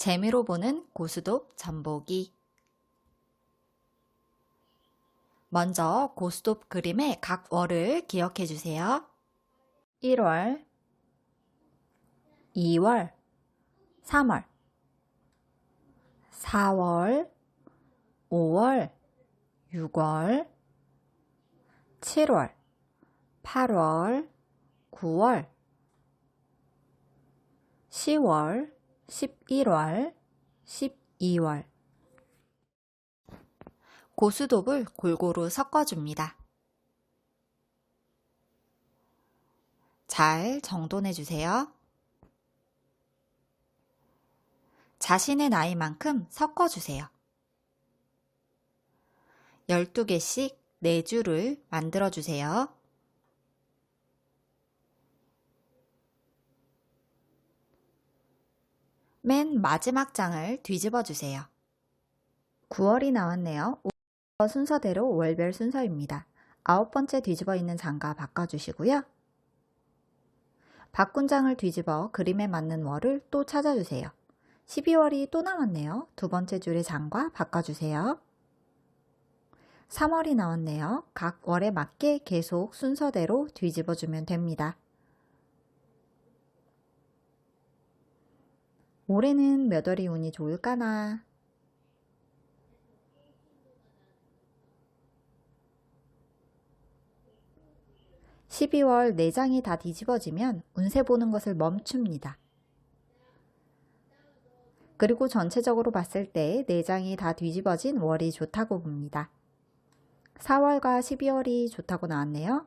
재미로 보는 고스톱 전보기. 먼저 고스톱 그림의 각 월을 기억해 주세요. 1월, 2월, 3월, 4월, 5월, 6월, 7월, 8월, 9월, 10월, 11월, 12월. 고수톱을 골고루 섞어줍니다. 잘 정돈해 주세요. 자신의 나이만큼 섞어주세요. 12개씩 4줄을 만들어주세요. 맨 마지막 장을 뒤집어 주세요. 9월이 나왔네요. 순서대로 월별 순서입니다. 아홉 번째 뒤집어 있는 장과 바꿔주시고요. 바꾼 장을 뒤집어 그림에 맞는 월을 또 찾아주세요. 12월이 또 나왔네요. 두 번째 줄의 장과 바꿔주세요. 3월이 나왔네요. 각 월에 맞게 계속 순서대로 뒤집어주면 됩니다. 올해는 몇 월이 운이 좋을까나? (12월) 네 장이 다 뒤집어지면 운세 보는 것을 멈춥니다. 그리고 전체적으로 봤을 때 4장이 다 뒤집어진 월이 좋다고 봅니다. 4월과 12월이 좋다고 나왔네요.